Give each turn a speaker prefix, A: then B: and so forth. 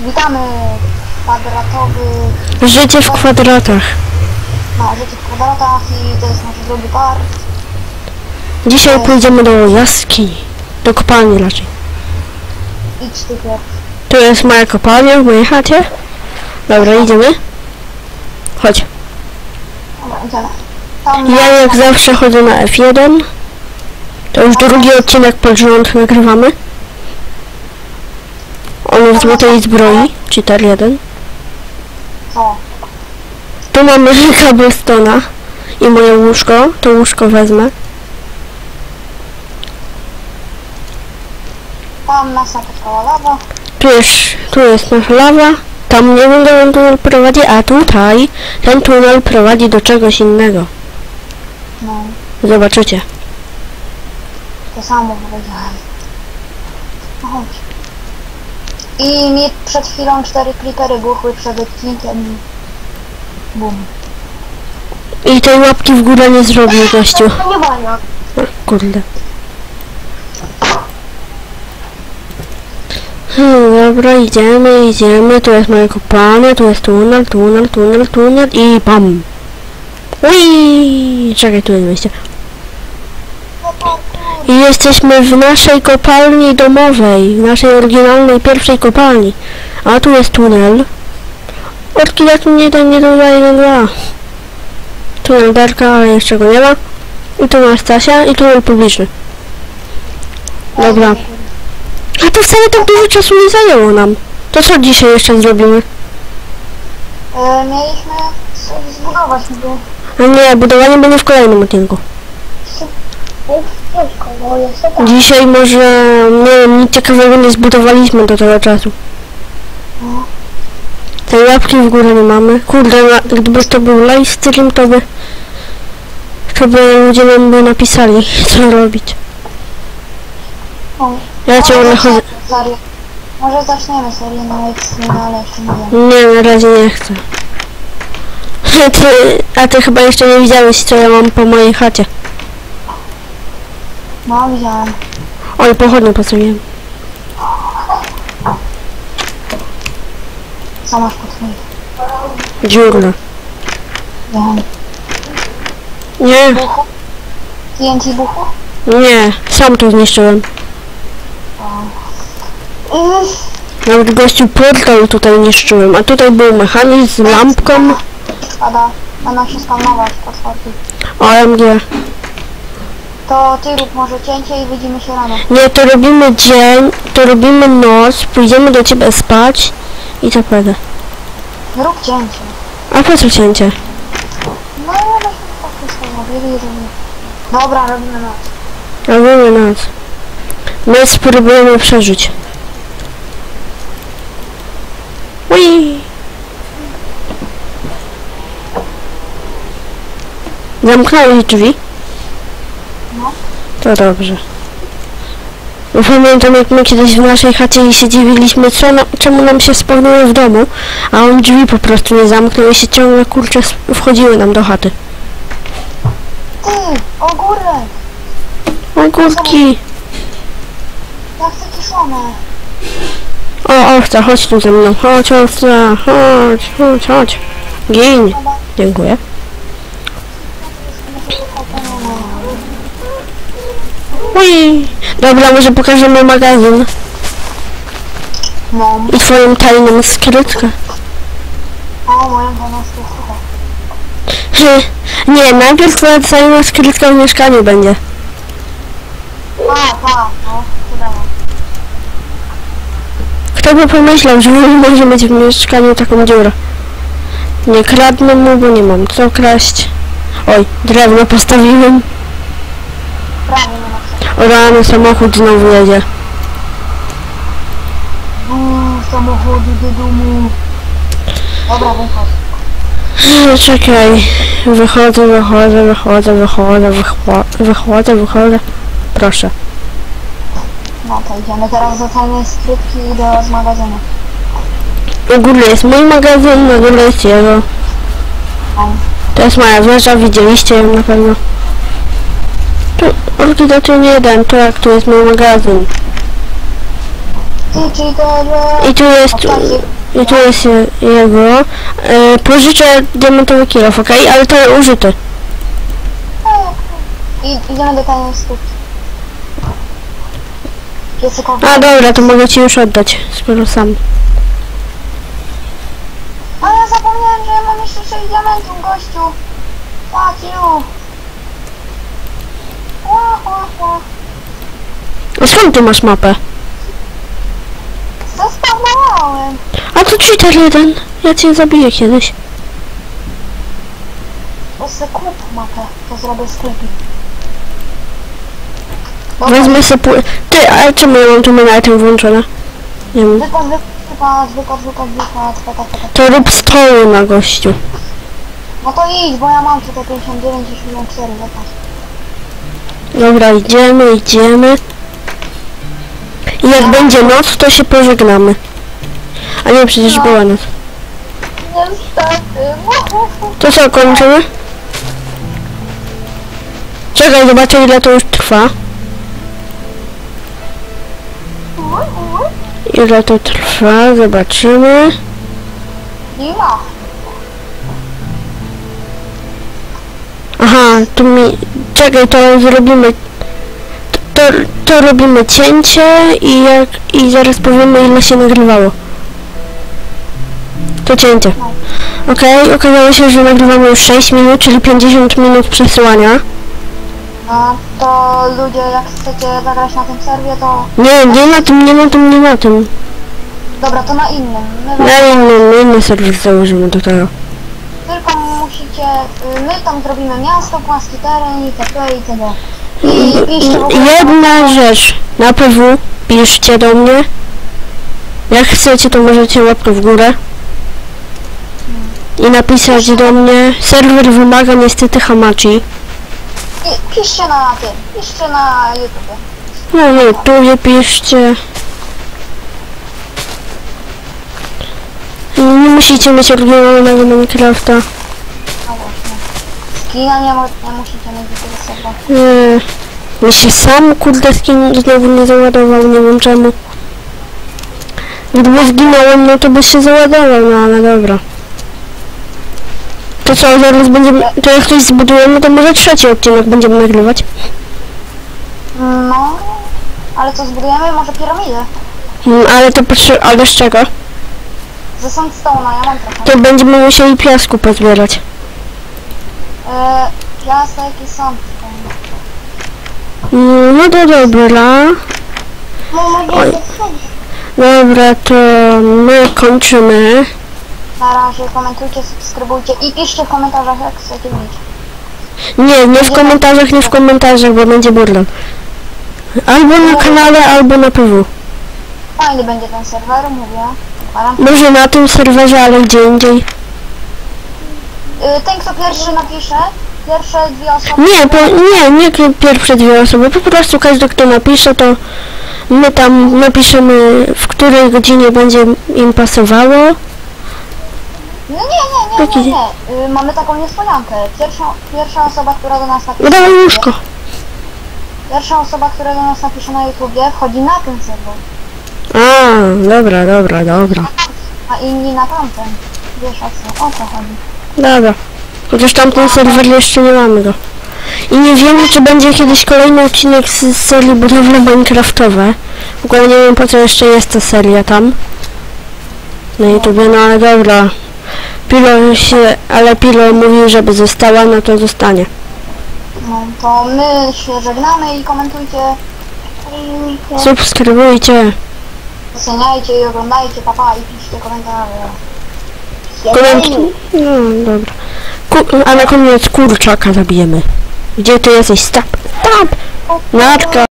A: Witamy kwadratowy,
B: Życie w kwadratach.
A: no, życie w kwadratach i to jest nasz drugi part.
B: Dzisiaj pójdziemy do jaskini. Do kopalni raczej.
A: Idź ty pierwszy.
B: Tu jest moja kopalnia w mojej chacie. Dobra, idziemy. Chodź.
A: Dobra, idziemy. Tam
B: Ja jak zawsze chodzę na F1. To już drugi odcinek pod rząd nagrywamy. On w złotej zbroi. Cheater 1.
A: co?
B: Tu mamy cobblestona i moje łóżko. To łóżko wezmę.
A: Tam nas napotkała lawa.
B: Tu jest, tu jest nasza lawa. Tam nie wiem, dokąd tunel prowadzi, a tutaj ten tunel prowadzi do czegoś innego.
A: No,
B: Zobaczycie.
A: to samo powiedziałem. No chodź. I mi przed chwilą cztery creepery buchły przed odcinkiem i bum.
B: I tej łapki w górę nie zrobił gościu.
A: Nie wolno.
B: O, Kurde. Hmm, dobra, idziemy, idziemy. Tu jest moja kopalnia, tu jest tunel, tunel, tunel, tunel i pam. Ui! Czekaj, tu jest wejście. I jesteśmy w naszej kopalni domowej, w naszej oryginalnej pierwszej kopalni. A tu jest tunel. Od kiedy tu nie da, nie dodaje na dwa. Tunel Darka, ale jeszcze go nie ma. I tu masz Stasia i tunel publiczny. Dobra. A to wcale tak dużo czasu nie zajęło nam. To co dzisiaj jeszcze zrobimy?
A: E, mieliśmy zbudować.
B: A nie, budowanie będzie w kolejnym odcinku. Dzisiaj może, nie wiem, nic ciekawego nie zbudowaliśmy do tego czasu. Tej łapki w górę nie mamy. Kurde, na, gdyby to był live stream, to by, to by ludzie nam by napisali, co robić.
A: O,
B: Ja ciągle chodzę.
A: Serię. Może zaczniemy serię na Extreme, ale jeszcze nie wiem.
B: Nie, na razie nie chcę. Ty, a ty chyba jeszcze nie widziałeś, co ja mam po mojej chacie.
A: No, widziałem.
B: Oj, pochodnie.
A: Co masz pod swoim?
B: Dziurna.
A: Wiem.
B: Nie,
A: Buchu? TNT buchu?
B: nie, sam to zniszczyłem.
A: Uff.
B: Nawet gościu portal tutaj niszczyłem, a tutaj był mechanizm z lampką.
A: Spada. Będą się spawnować potworki.
B: OMG.
A: To ty rób może cięcie i widzimy się rano.
B: Nie, to robimy dzień, to robimy noc, pójdziemy do ciebie spać i tak będę.
A: Rób cięcie.
B: A po co cięcie?
A: No i one się tak samo bieli i robimy. Dobra, robimy noc.
B: Robimy noc. My spróbujemy przeżyć. Ui. Zamknąłeś drzwi? To dobrze. Bo Pamiętam jak my kiedyś w naszej chacie i się dziwiliśmy, co na, czemu nam się spełniło w domu, a on drzwi po prostu nie zamknął i się ciągle kurczę s- wchodziły nam do chaty.
A: Ty, ogórek!
B: Ogórki!
A: Ja chcę kiszone.
B: O, owca, chodź tu ze mną. Chodź, owca, chodź, chodź, chodź. Gin. Dziękuję. Ui. Dobra, może pokażemy magazyn
A: No.
B: i twoją tajną skrytkę.
A: O, słuchaj.
B: Nie, najpierw twoja tajna skrytka w mieszkaniu będzie.
A: A, pa, no, udało.
B: Kto by pomyślał, że może mieć w mieszkaniu taką dziurę? Nie kradnę mu, bo nie mam co kraść. Oj, drewno postawiłem.
A: Prawie nie ma co.
B: O rano samochód znowu jedzie.
A: Uuu, samochody do domu. Dobra, wychodź.
B: No, Czekaj, wychodzę, wychodzę, wychodzę, wychodzę, wychodzę, wychodzę. Proszę.
A: No to idziemy teraz do tajnej skrytki i do z magazynu.
B: U góry jest mój magazyn, na dole jest jego.
A: No.
B: To jest moja wieża, widzieliście ją na pewno. Tu, orkidetum jeden, to jak tu jest mój magazyn. I tu jest, i tu jest je- jego. E, pożyczę diamentowy kilof, okej? Ale to użyty.
A: I idziemy do stópki. Piecykowy.
B: A dobra, to mogę ci już oddać, skoro sam.
A: A ja zapomniałem, że ja mam jeszcze 6 diamentów, gościu. Fuck you.
B: A skąd ty masz mapę?
A: Zespamowałem.
B: A to cheater jeden. Ja cię zabiję kiedyś.
A: To se kup mapę, to zrobię sklepik.
B: Wezmę sobie pły... Ty, a czemu ja mam tu item włączone? Nie wiem.
A: Wykład, wykład, wykład, wykład.
B: To rób stoły na gościu.
A: No to idź, bo ja mam tutaj 59 i 74, wykład.
B: Dobra, idziemy, idziemy. I jak będzie noc, to się pożegnamy. A nie, przecież była noc. To co, kończymy? Czekaj, zobaczę ile to już trwa. Ile to trwa, zobaczymy.
A: Dima.
B: Aha, tu mi... Czekaj, to zrobimy... To, to robimy cięcie i jak... I zaraz powiemy ile się nagrywało. To cięcie. Okej, okazało się, że nagrywamy już 6 minut, czyli 50 minut przesyłania.
A: No to ludzie, jak chcecie zagrać na tym serwie, to...
B: Nie, nie na tym, nie na tym, nie na tym.
A: Dobra, to na innym. My
B: Na innym, inny serwer założymy do tego.
A: Tylko musicie... y, My tam zrobimy miasto, płaski teren itp. itd. I piszcie w ogóle...
B: Jedna rzecz. Na PW piszcie do mnie. Jak chcecie, to możecie łapkę w górę. I napisać do mnie. Serwer wymaga niestety hamachi.
A: I piszcie na tym. Piszcie na YouTube.
B: No nie, tu nie piszcie. Nie musicie mieć oryginalnego Minecrafta.
A: Mo- nie musicie mieć do tego serwa.
B: Nie. Mi się sam kurde skin znowu nie załadował, nie wiem czemu. Gdyby zginąłem, no to by się załadował, no ale dobra. To co, zaraz będziemy, to jak coś zbudujemy, to może trzeci odcinek będziemy nagrywać.
A: No... Ale co zbudujemy? Może piramidę?
B: Mm, ale to potrze- ale z czego?
A: Ze sandstone'a, ja mam trochę.
B: To będziemy musieli piasku pozbierać.
A: E, piasek i sandstone.
B: Mm, No to dobra. Oj. Dobra, to my kończymy.
A: Na razie komentujcie, subskrybujcie i piszcie w komentarzach jak chcecie mieć.
B: Nie, nie w komentarzach, nie w komentarzach, bo będzie burdel. Albo na kanale, albo na PW.
A: Fajny będzie ten serwer, mówię.
B: Może na tym serwerze, ale gdzie indziej.
A: Y, ten kto pierwszy napisze, pierwsze dwie osoby.
B: Nie, po, nie, nie pierwsze dwie osoby, po prostu każdy kto napisze, to my tam napiszemy w której godzinie będzie im pasowało.
A: No nie, nie, nie, nie, nie. Y, mamy taką niespodziankę. Pierwsza, pierwsza osoba, która do nas napisze.
B: Dawaj łóżko.
A: Pierwsza osoba, która do nas napisze na YouTubie, wchodzi na ten serwer,
B: A, dobra, dobra, dobra.
A: a inni na tamten. Wiesz o co, o co chodzi.
B: Dobra. Chociaż tamten serwer jeszcze nie mamy go. I nie wiemy, czy będzie kiedyś kolejny odcinek z, serii budowle minecraftowe. W ogóle nie wiem, po co jeszcze jest ta seria tam. Na YouTubie, no ale dobra. Pilo się, ale Pilo mówił, żeby została, no to zostanie.
A: No to my się żegnamy i komentujcie.
B: Subskrybujcie.
A: Oceniajcie i oglądajcie, papa i piszcie komentarze.
B: Koment... No, dobra. Ku, a na koniec kurczaka zabijemy. Gdzie ty jesteś? Stop! Stop! Natka!